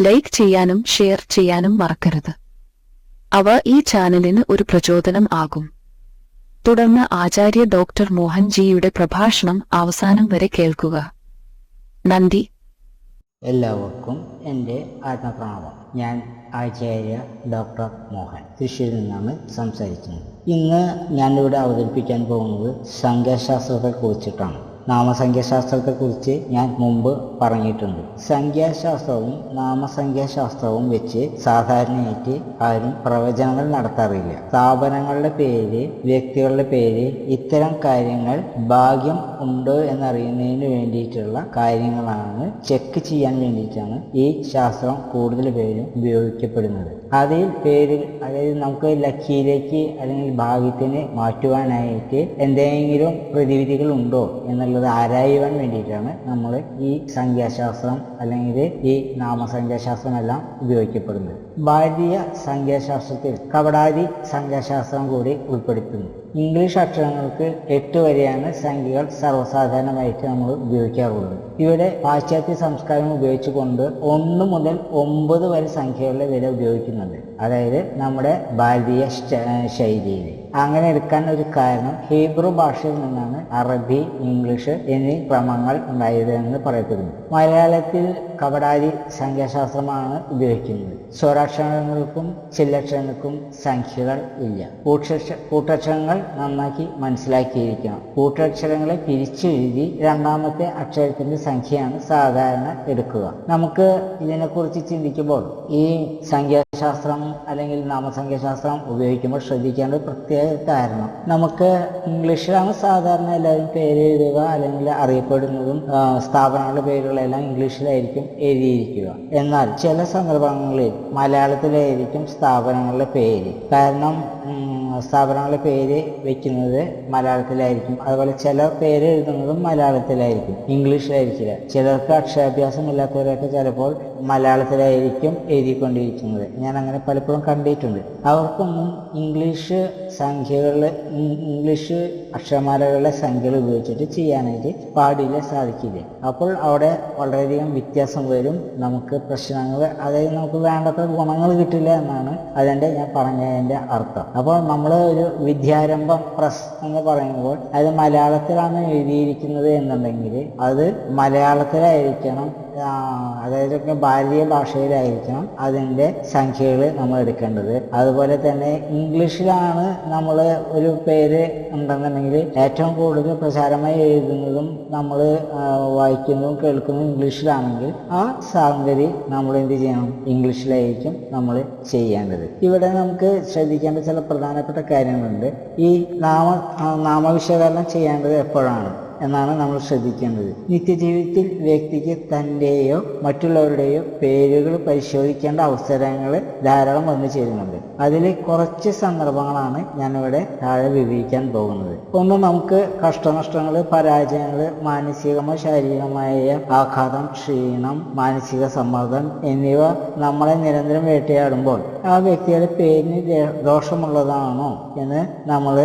Like ചെയ്യാനും share ചെയ്യാനും മറക്കരുത്. അവ ഈ ചാനലിന് ഒരു പ്രചോദനം ആകും. തുടർന്ന് ആചാര്യ ഡോക്ടർ മോഹൻജിയുടെ പ്രഭാഷണം അവസാനം വരെ കേൾക്കുക. നന്ദി. എല്ലാവർക്കും എന്റെ ആത്മപ്രണാമം ഞാൻ ആചാര്യ ഡോക്ടർ മോഹൻ. തൃശ്ശൂരിൽ നിന്നാണ് സംസാരിക്കുന്നത്. ഇന്ന് ഞാനിവിടെ അവതരിപ്പിക്കാൻ പോകുന്നത് സംഖ്യാശാസ്ത്രത്തെ കുറിച്ചിട്ടാണ് നാമസംഖ്യാശാസ്ത്രത്തെക്കുറിച്ച് ഞാൻ മുമ്പ് പറഞ്ഞിട്ടുണ്ട്. സംഖ്യാശാസ്ത്രവും നാമസംഖ്യാശാസ്ത്രവും വെച്ച് സാധാരണയായിട്ട് ആരും പ്രവചനങ്ങൾ നടത്താറില്ല. സ്ഥാപനങ്ങളുടെ പേര് വ്യക്തികളുടെ പേര് ഇത്തരം കാര്യങ്ങൾ ഭാഗ്യം ഉണ്ടോ എന്നറിയുന്നതിന് വേണ്ടിയിട്ടുള്ള കാര്യങ്ങളാണ് ചെക്ക് ചെയ്യാൻ വേണ്ടിയിട്ടാണ് ഈ ശാസ്ത്രം കൂടുതൽ പേരും ഉപയോഗിക്കപ്പെടുന്നത്. അതിൽ പേരിൽ അതായത് നമുക്ക് ലക്ഷ്യയിലേക്ക് അല്ലെങ്കിൽ ഭാഗ്യത്തിന് മാറ്റുവാനായിട്ട് എന്തെങ്കിലും പ്രതിവിധികൾ ഉണ്ടോ എന്നുള്ളത് ആരായുവാൻ വേണ്ടിയിട്ടാണ് നമ്മൾ ഈ സംഖ്യാശാസ്ത്രം അല്ലെങ്കിൽ ഈ നാമസംഖ്യാശാസ്ത്രം എല്ലാം ഉപയോഗിക്കപ്പെടുന്നത്. ഭാരതീയ സംഖ്യാശാസ്ത്രത്തിൽ കവടാതി സംഖ്യാശാസ്ത്രം കൂടി ഉൾപ്പെടുത്തുന്നു. ഇംഗ്ലീഷ് അക്ഷരങ്ങൾക്ക് എട്ട് വരെയാണ് സംഖ്യകൾ സർവസാധാരണമായിട്ട് നമ്മൾ ഉപയോഗിക്കാറുള്ളത്. ഇവിടെ പാശ്ചാത്യ സംസ്കാരം ഉപയോഗിച്ചുകൊണ്ട് ഒന്ന് മുതൽ ഒമ്പത് വരെ സംഖ്യകളുടെ വില ഉപയോഗിക്കുന്നുണ്ട്. അതായത് നമ്മുടെ ഭാരതീയ ശൈലിയിൽ അങ്ങനെ എടുക്കാൻ ഒരു കാരണം ഹീബ്രു ഭാഷയിൽ നിന്നാണ് അറബി ഇംഗ്ലീഷ് എന്നീ ക്രമങ്ങൾ ഉണ്ടായത് എന്ന് പറയപ്പെടുന്നു. മലയാളത്തിൽ കവടാരി സംഖ്യാശാസ്ത്രമാണ് ഉപയോഗിക്കുന്നത്. സ്വരാക്ഷരങ്ങൾക്കും ചില്ലക്ഷരങ്ങൾക്കും സംഖ്യകൾ ഇല്ല. കൂട്ടക്ഷ കൂട്ടക്ഷരങ്ങൾ നന്നാക്കി മനസ്സിലാക്കിയിരിക്കണം. കൂട്ടക്ഷരങ്ങളെ പിരിച്ചെഴുതി രണ്ടാമത്തെ അക്ഷരത്തിന്റെ സംഖ്യയാണ് സാധാരണ എടുക്കുക. നമുക്ക് ഇതിനെക്കുറിച്ച് ചിന്തിക്കുമ്പോൾ ഈ സംഖ്യാശാസ്ത്രം അല്ലെങ്കിൽ നാമസംഖ്യാശാസ്ത്രം ഉപയോഗിക്കുമ്പോൾ ശ്രദ്ധിക്കേണ്ട പ്രത്യേക കാരണം. നമുക്ക് ഇംഗ്ലീഷിലാണ് സാധാരണ എല്ലാവരും പേര് എഴുതുക അല്ലെങ്കിൽ അറിയപ്പെടുന്നതും സ്ഥാപനങ്ങളുടെ പേരുകളെല്ലാം ഇംഗ്ലീഷിലായിരിക്കും എഴുതിയിരിക്കുക. എന്നാൽ ചില സന്ദർഭങ്ങളിൽ മലയാളത്തിലായിരിക്കും സ്ഥാപനങ്ങളുടെ പേര്. കാരണം സ്ഥാപനങ്ങളുടെ പേര് വെക്കുന്നത് മലയാളത്തിലായിരിക്കും. അതുപോലെ ചില പേര് എഴുതുന്നതും മലയാളത്തിലായിരിക്കും. ഇംഗ്ലീഷിലായിരിക്കില്ല ചിലർക്ക് അക്ഷരാഭ്യാസം ഇല്ലാത്തവരൊക്കെ ചിലപ്പോൾ മലയാളത്തിലായിരിക്കും എഴുതിക്കൊണ്ടിരിക്കുന്നത്. ഞാൻ അങ്ങനെ പലപ്പോഴും കണ്ടിട്ടുണ്ട്. അവർക്കൊന്നും ഇംഗ്ലീഷ് സംഖ്യകളിൽ ഇംഗ്ലീഷ് അക്ഷരമാലകളുടെ സംഖ്യകൾ ഉപയോഗിച്ചിട്ട് ചെയ്യാനായിട്ട് പാടില്ല സാധിക്കില്ല. അപ്പോൾ അവിടെ വളരെയധികം വ്യത്യാസം വരും. നമുക്ക് പ്രശ്നങ്ങൾ അതായത് നമുക്ക് വേണ്ടത്ര ഗുണങ്ങൾ കിട്ടില്ല എന്നാണ് അതിന്റെ ഞാൻ പറഞ്ഞതിന്റെ അർത്ഥം. അപ്പോൾ നമ്മൾ ഒരു വിദ്യാരംഭ പ്രസ് എന്ന് പറയുമ്പോൾ അത് മലയാളത്തിലാണ് എഴുതിയിരിക്കുന്നത് എന്നുണ്ടെങ്കിൽ അത് മലയാളത്തിലായിരിക്കണം അതായത് ഭാരതീയ ഭാഷയിലായിരിക്കണം അതിന്റെ സംഖ്യകൾ നമ്മൾ എടുക്കേണ്ടത്. അതുപോലെ തന്നെ ഇംഗ്ലീഷിലാണ് നമ്മൾ ഒരു പേര് ഉണ്ടെന്നുണ്ടെങ്കിൽ ഏറ്റവും കൂടുതൽ പ്രചാരമായി എഴുതുന്നതും നമ്മൾ വായിക്കുന്നതും കേൾക്കുന്നതും ഇംഗ്ലീഷിലാണെങ്കിൽ ആ സംഗതി നമ്മൾ എന്ത് ചെയ്യണം? ഇംഗ്ലീഷിലായിരിക്കും നമ്മൾ ചെയ്യേണ്ടത്. ഇവിടെ നമുക്ക് ശ്രദ്ധിക്കേണ്ട ചില പ്രധാനപ്പെട്ട കാര്യങ്ങളുണ്ട്. ഈ നാമ നാമവിശകലനം ചെയ്യേണ്ടത് എപ്പോഴാണ്? എന്നാണ് നമ്മൾ ശ്രദ്ധിക്കേണ്ടത്. നിത്യജീവിതത്തിൽ വ്യക്തിക്ക് തന്റെയോ മറ്റുള്ളവരുടെയോ പേരുകൾ പരിശോധിക്കേണ്ട അവസരങ്ങൾ ധാരാളം വന്നു ചേരുന്നുണ്ട്. അതിൽ കുറച്ച് സന്ദർഭങ്ങളാണ് ഞാനിവിടെ താഴെ വിവരിക്കാൻ പോകുന്നത്. ഒന്ന് നമുക്ക് കഷ്ടനഷ്ടങ്ങൾ പരാജയങ്ങൾ മാനസികമോ ശാരീരികമായ ആഘാതം ക്ഷീണം മാനസിക സമ്മർദ്ദം എന്നിവ നമ്മളെ നിരന്തരം വേട്ടയാടുമ്പോൾ ആ വ്യക്തിയുടെ പേരിന് ദോഷമുള്ളതാണോ എന്ന് നമ്മൾ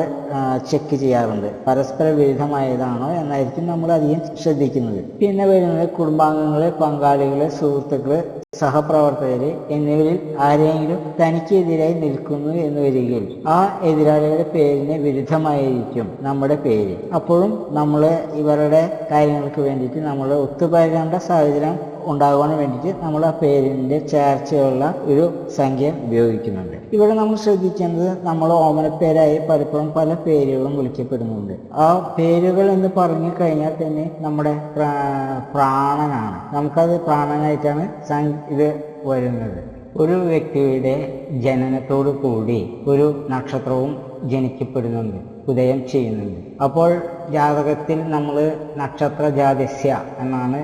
ചെക്ക് ചെയ്യാറുണ്ട്. പരസ്പര വിരുദ്ധമായതാണോ എന്നായിരിക്കും നമ്മൾ അധികം ശ്രദ്ധിക്കുന്നത്. പിന്നെ വരുന്നത് കുടുംബാംഗങ്ങൾ പങ്കാളികൾ സുഹൃത്തുക്കൾ സഹപ്രവർത്തകര് എന്നിവരിൽ ആരെങ്കിലും തനിക്കെതിരായി നിൽക്കുന്നു എന്ന് വരികയിൽ ആ എതിരാളിയുടെ പേരിന് വിരുദ്ധമായിരിക്കും നമ്മുടെ പേര്. അപ്പോഴും നമ്മൾ ഇവരുടെ കാര്യങ്ങൾക്ക് വേണ്ടിയിട്ട് നമ്മൾ ഒത്തുപരേണ്ട സാഹചര്യം ഉണ്ടാകുവാൻ വേണ്ടിയിട്ട് നമ്മൾ ആ പേരിന്റെ ചേർച്ചയുള്ള ഒരു സംഖ്യ ഉപയോഗിക്കുന്നുണ്ട്. ഇവിടെ നമ്മൾ ശ്രദ്ധിക്കേണ്ടത് നമ്മൾ ഓമനപ്പേരായി പലപ്പോഴും പല പേരുകളും വിളിക്കപ്പെടുന്നുണ്ട്. ആ പേരുകൾ എന്ന് പറഞ്ഞു കഴിഞ്ഞാൽ തന്നെ നമ്മുടെ പ്രാ- പ്രാണനാണ്. നമുക്കത് പ്രാണനായിട്ടാണ് ഇത് വരുന്നത്. ഒരു വ്യക്തിയുടെ ജനനത്തോടു കൂടി ഒരു നക്ഷത്രവും ജനിക്കപ്പെടുന്നുണ്ട്. ഉദയം ചെയ്യുന്നുണ്ട്. അപ്പോൾ ജാതകത്തിൽ നമ്മൾ നക്ഷത്ര ജാതസ്യ എന്നാണ്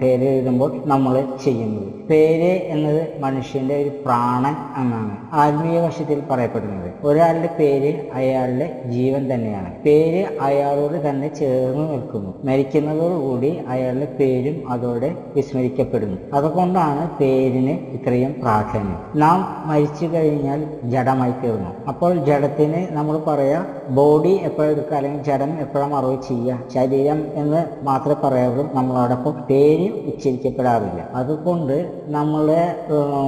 പേര് എഴുതുമ്പോൾ നമ്മൾ ചെയ്യുന്നത്. പേര് എന്നത് മനുഷ്യന്റെ ഒരു പ്രാണൻ എന്നാണ് ആത്മീയ വശത്തിൽ പറയപ്പെടുന്നത്. ഒരാളുടെ പേര് അയാളുടെ ജീവൻ തന്നെയാണ്. പേര് അയാളോട് തന്നെ ചേർന്ന് നിൽക്കുന്നു. മരിക്കുന്നതോടുകൂടി അയാളുടെ പേരും അതോടെ വിസ്മരിക്കപ്പെടുന്നു. അതുകൊണ്ടാണ് പേരിന് ഇത്രയും പ്രാധാന്യം. നാം മരിച്ചു കഴിഞ്ഞാൽ ജഡമായി തീർന്നു. അപ്പോൾ ജഡത്തിന് നമ്മൾ പറയാ ബോഡി എപ്പോഴെടുക്കുക? അല്ലെങ്കിൽ ജഡം എപ്പോഴാണ് മറവ് ചെയ്യുക. ശരീരം എന്ന് മാത്രമേ പറയാറുള്ളൂ നമ്മളോടൊപ്പം പേര് ഉച്ചരിക്കപ്പെടാറില്ല. അതുകൊണ്ട് നമ്മൾ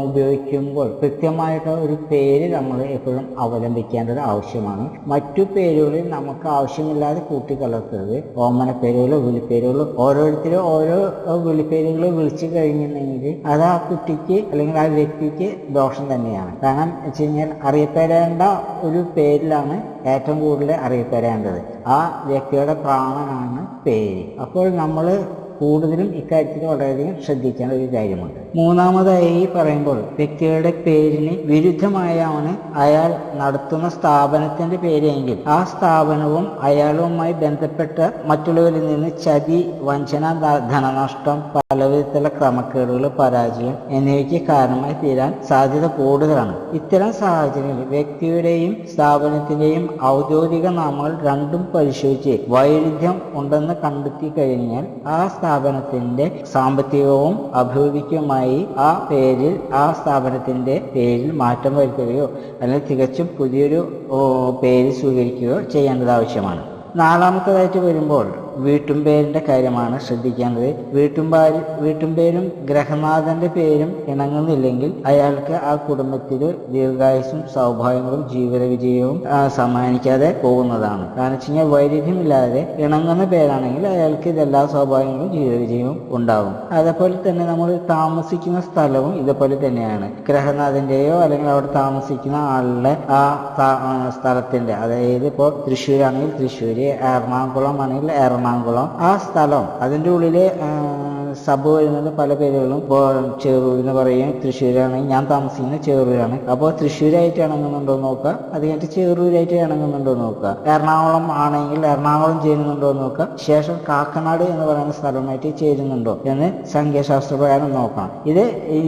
ഉപയോഗിക്കുമ്പോൾ കൃത്യമായിട്ട് ഒരു പേര് നമ്മൾ എപ്പോഴും അവലംബിക്കേണ്ടത് ആവശ്യമാണ്. മറ്റു പേരുകളിൽ നമുക്ക് ആവശ്യമില്ലാതെ കൂട്ടിക്കലർത്തരുത്. ഓമന പേരുകളോ വിളിപ്പേരുകളോ ഓരോരുത്തരും ഓരോ വിളിപ്പേരുകൾ വിളിച്ചു കഴിഞ്ഞിട്ടുണ്ടെങ്കിൽ അത് ആ കുട്ടിക്ക് അല്ലെങ്കിൽ ആ വ്യക്തിക്ക് ദോഷം തന്നെയാണ്. കാരണം വെച്ച് കഴിഞ്ഞാൽ അറിയപ്പെടേണ്ട ഒരു പേരിലാണ് ഏറ്റവും കൂടുതൽ അറിയപ്പെടേണ്ടത്. ആ വ്യക്തിയുടെ പ്രാണനാണ് പേര്. അപ്പോൾ നമ്മൾ കൂടുതലും ഇക്കാര്യത്തിൽ വളരെയധികം ശ്രദ്ധിക്കേണ്ട ഒരു കാര്യമുണ്ട്. മൂന്നാമതായി പറയുമ്പോൾ വ്യക്തിയുടെ പേരിന് വിരുദ്ധമായാണ് അയാൾ നടത്തുന്ന സ്ഥാപനത്തിന്റെ പേരെങ്കിൽ ആ സ്ഥാപനവും അയാളുമായി ബന്ധപ്പെട്ട മറ്റുള്ളവരിൽ നിന്ന് ചതി വഞ്ചന ധനനഷ്ടം പലവിധത്തിലുള്ള ക്രമക്കേടുകൾ പരാജയം എന്നിവയ്ക്ക് കാരണമായി തീരാൻ സാധ്യത കൂടുതലാണ്. ഇത്തരം സാഹചര്യങ്ങളിൽ വ്യക്തിയുടെയും സ്ഥാപനത്തിന്റെയും ഔദ്യോഗിക നാമങ്ങൾ രണ്ടും പരിശോധിച്ച് വൈരുദ്ധ്യം ഉണ്ടെന്ന് കണ്ടെത്തി കഴിഞ്ഞാൽ ആ സ്ഥാപനത്തിന്റെ സാമ്പത്തികവും അഭിവൃദ്ധിക്കുമായി ആ പേരിൽ ആ സ്ഥാപനത്തിന്റെ പേരിൽ മാറ്റം വരുത്തുകയോ അല്ലെങ്കിൽ തികച്ചും പുതിയൊരു പേര് സ്വീകരിക്കുകയോ ചെയ്യേണ്ടത് ആവശ്യമാണ്. നാലാമത്തേതായിട്ട് വരുമ്പോൾ വീട്ടുംപേരിന്റെ കാര്യമാണ് ശ്രദ്ധിക്കേണ്ടത്. വീട്ടുംപാര് വീട്ടുംപേരും ഗ്രഹനാഥന്റെ പേരും ഇണങ്ങുന്നില്ലെങ്കിൽ അയാൾക്ക് ആ കുടുംബത്തിൽ ദീർഘായുസും സൗഭാഗ്യങ്ങളും ജീവിത വിജയവും സമ്മാനിക്കാതെ പോകുന്നതാണ്. കാരണം വെച്ച് കഴിഞ്ഞാൽ വൈരുദ്ധ്യമില്ലാതെ ഇണങ്ങുന്ന പേരാണെങ്കിൽ അയാൾക്ക് ഇതെല്ലാ സൗഭാഗ്യങ്ങളും ജീവിത വിജയവും ഉണ്ടാകും അതേപോലെ തന്നെ നമ്മൾ താമസിക്കുന്ന സ്ഥലവും ഇതേപോലെ തന്നെയാണ്. ഗ്രഹനാഥന്റെയോ അല്ലെങ്കിൽ അവിടെ താമസിക്കുന്ന ആളുടെ ആ സ്ഥലത്തിന്റെ അതായത് ഇപ്പോൾ തൃശ്ശൂരാണെങ്കിൽ തൃശ്ശൂര് എറണാകുളം ആണെങ്കിൽ എറണാകുളം ആ സ്ഥലം അതിന്റെ ഉള്ളിൽ സബ് വരുന്നത് പല പേരുകളും ഇപ്പോൾ എന്ന് പറയും തൃശ്ശൂരാണെങ്കിൽ ഞാൻ താമസിക്കുന്നത് ചെറൂരാണ് അപ്പോൾ തൃശ്ശൂരായിട്ട് ഇണങ്ങുന്നുണ്ടോ നോക്കുക. അത് കഴിഞ്ഞിട്ട് ചെറൂരായിട്ട് ഇണങ്ങുന്നുണ്ടോ നോക്കുക. എറണാകുളം ആണെങ്കിൽ എറണാകുളം ചേരുന്നുണ്ടോ നോക്കുക. ശേഷം കാക്കനാട് എന്ന് പറയുന്ന സ്ഥലമായിട്ട് ചേരുന്നുണ്ടോ എന്ന് സംഖ്യാശാസ്ത്രപ്രകാരം നോക്കണം ഇത്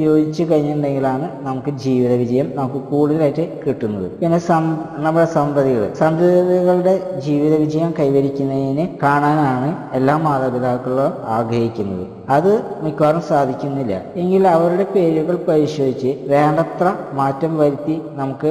യോജിച്ച് കഴിഞ്ഞിട്ടുണ്ടെങ്കിലാണ് നമുക്ക് ജീവിത വിജയം നമുക്ക് കൂടുതലായിട്ട് കിട്ടുന്നത്. പിന്നെ നമ്മുടെ സമ്പതികൾ സന്തതികളുടെ ജീവിത വിജയം കൈവരിക്കുന്നതിന് കാണാനാണ് എല്ലാ മാതാപിതാക്കളും ആഗ്രഹിക്കുന്നത്. അത് മിക്കവാറും സാധിക്കുന്നില്ല. എങ്കിൽ അവരുടെ പേരുകൾ പരിശോധിച്ച് വേണ്ടത്ര മാറ്റം വരുത്തി നമുക്ക്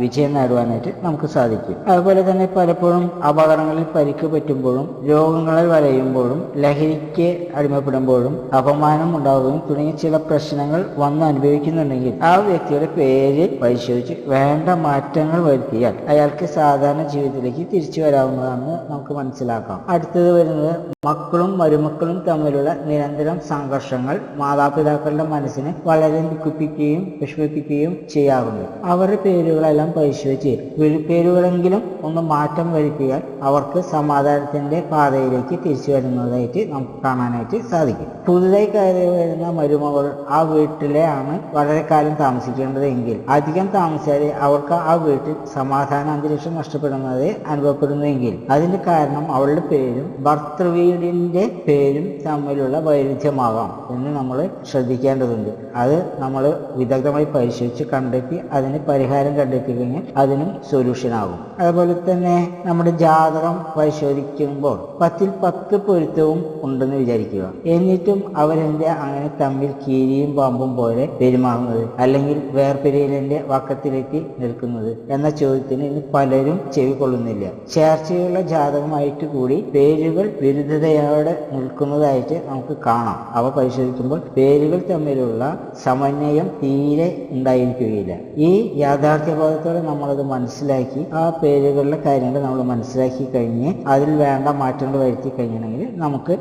വിജയം നേടുവാനായിട്ട് നമുക്ക് സാധിക്കും. അതുപോലെ തന്നെ പലപ്പോഴും അപകടങ്ങളിൽ പരിക്ക് പറ്റുമ്പോഴും രോഗങ്ങളിൽ വലയുമ്പോഴും ലഹരിക്ക് അടിമപ്പെടുമ്പോഴും അപമാനം ഉണ്ടാവുകയും തുടങ്ങിയ ചില പ്രശ്നങ്ങൾ വന്ന് അനുഭവിക്കുന്നുണ്ടെങ്കിൽ ആ വ്യക്തിയുടെ പേര് പരിശോധിച്ച് വേണ്ട മാറ്റങ്ങൾ വരുത്തിയാൽ അയാൾക്ക് സാധാരണ ജീവിതത്തിലേക്ക് തിരിച്ചു വരാവുന്നതാണെന്ന് നമുക്ക് മനസ്സിലാക്കാം. അടുത്തത് വരുന്നത് മക്കളും മരുമക്കളും തമ്മിലുള്ള നിരന്തരം സംഘർഷങ്ങൾ മാതാപിതാക്കളുടെ മനസ്സിനെ വളരെ ദുഃഖിപ്പിക്കുകയും വിഷമിപ്പിക്കുകയും ചെയ്യാറുണ്ട്. അവരുടെ പേരുകളെല്ലാം പരിശോധിച്ച് വിളിപ്പേരുകളെങ്കിലും ഒന്ന് മാറ്റം വരുത്തിയാൽ അവർക്ക് സമാധാനത്തിന്റെ പാതയിലേക്ക് തിരിച്ചു വരുന്നതായിട്ട് നമുക്ക് കാണാനായിട്ട് സാധിക്കും. പുതുതായി കയറി വരുന്ന മരുമകൾ ആ വീട്ടിലെയാണ് വളരെ കാലം താമസിക്കേണ്ടതെങ്കിൽ അധികം താമസിച്ചാൽ അവർക്ക് ആ വീട്ടിൽ സമാധാന അന്തരീക്ഷം നഷ്ടപ്പെടുന്നത് അനുഭവപ്പെടുന്നുവെങ്കിൽ അതിന്റെ കാരണം അവളുടെ പേരും ഭർത്തൃവീടിന്റെ പേരും തമ്മിലുള്ള വൈരുദ്ധ്യമാകാം എന്ന് നമ്മൾ ശ്രദ്ധിക്കേണ്ടതുണ്ട്. അത് നമ്മൾ വിദഗ്ധമായി പരിശോധിച്ച് കണ്ടെത്തി അതിന് പരിഹാരം കണ്ടെത്തി കഴിഞ്ഞാൽ അതിനും സൊല്യൂഷൻ ആകും. അതുപോലെ തന്നെ നമ്മുടെ ജാതകം പരിശോധിക്കുമ്പോൾ പത്തിൽ പത്ത് പൊരുത്തവും ഉണ്ടെന്ന് വിചാരിക്കുക. എന്നിട്ടും അവരെന്റെ അങ്ങനെ തമ്മിൽ കീരിയും പാമ്പും പോലെ പെരുമാറുന്നത് അല്ലെങ്കിൽ വേർപിരിയലിന്റെ വക്കത്തിലെത്തി നിൽക്കുന്നത് എന്ന ചോദ്യത്തിന് ഇന്ന് പലരും ചെവിക്കൊള്ളുന്നില്ല ചേർച്ചയുള്ള ജാതകമായിട്ട് കൂടി പേരുകൾ വിരുദ്ധതയോടെ നിൽക്കുന്നതായിട്ട് നമുക്ക് കാണാം. അവ പരിശോധിക്കുമ്പോൾ പേരുകൾ തമ്മിലുള്ള സമന്വയം തീരെ ഉണ്ടായിരിക്കുകയില്ല. ഈ യാഥാർത്ഥ്യബോധത്തോടെ നമ്മളത് മനസ്സിലാക്കി ആ പേരുകളിലെ കാര്യങ്ങൾ നമ്മൾ മനസ്സിലാക്കി കഴിഞ്ഞ് അതിൽ വേണ്ട മാറ്റങ്ങൾ വരുത്തി കഴിഞ്ഞെങ്കിൽ നമുക്ക്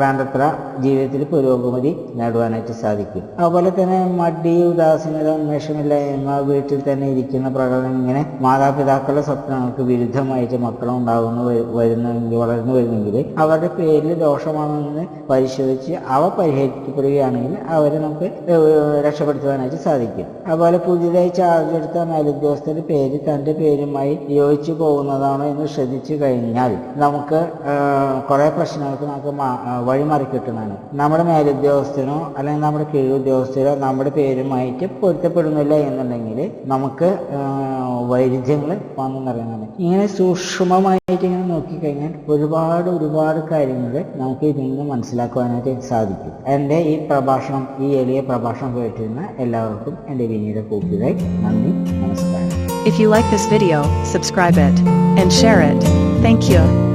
വേണ്ടത്ര ജീവിതത്തിൽ പുരോഗതി നേടുവാനായിട്ട് സാധിക്കും. അതുപോലെ തന്നെ മടി ഉദാസീനത ഉന്മേഷമില്ലായ്മ വീട്ടിൽ തന്നെ ഇരിക്കുന്ന പ്രകടനം ഇങ്ങനെ മാതാപിതാക്കളുടെ സ്വപ്നങ്ങൾക്ക് വിരുദ്ധമായിട്ട് മക്കളുണ്ടാകുന്നു വരുന്നെങ്കിൽ വളർന്നു വരുന്നെങ്കിൽ അവരുടെ പേരിൽ ദോഷമാണെന്ന് പരിശോധിച്ച് അവ പരിഹരിക്കപ്പെടുകയാണെങ്കിൽ അവരെ നമുക്ക് രക്ഷപ്പെടുത്തുവാനായിട്ട് സാധിക്കും. അതുപോലെ പുതിയതായി ചാർജ് എടുത്ത മേലുദ്യോഗസ്ഥരുടെ പേര് തന്റെ പേരുമായി യോജിച്ചു പോകുന്നതാണോ എന്ന് ശ്രദ്ധിച്ചു കഴിഞ്ഞാൽ നമുക്ക് കുറേ പ്രശ്നങ്ങൾക്ക് നമുക്ക് വഴിമാറി കിട്ടുന്നതാണ്. നമ്മുടെ മേലുദ്യോഗസ്ഥനോ അല്ലെങ്കിൽ നമ്മുടെ കീഴുദ്യോഗസ്ഥരോ നമ്മുടെ പേരുമായിട്ട് പൊരുത്തപ്പെടുന്നില്ല എന്നുണ്ടെങ്കിൽ നമുക്ക് വൈരുദ്ധ്യങ്ങൾ വന്നു ഇങ്ങനെ സൂക്ഷ്മമായിട്ട് ഇങ്ങനെ നോക്കിക്കഴിഞ്ഞാൽ ഒരുപാട് ഒരുപാട് കാര്യങ്ങൾ നമുക്ക് ഇതിൽ നിന്ന് മനസ്സിലാക്കുവാനായിട്ട് സാധിക്കും എന്റെ ഈ പ്രഭാഷണം ഈ എളിയ പ്രഭാഷണം കേട്ടിരുന്ന എല്ലാവർക്കും എന്റെ വിനീത കൂട്ടുകായി നന്ദി നമസ്കാരം If you like this video, subscribe it and share it. Thank you.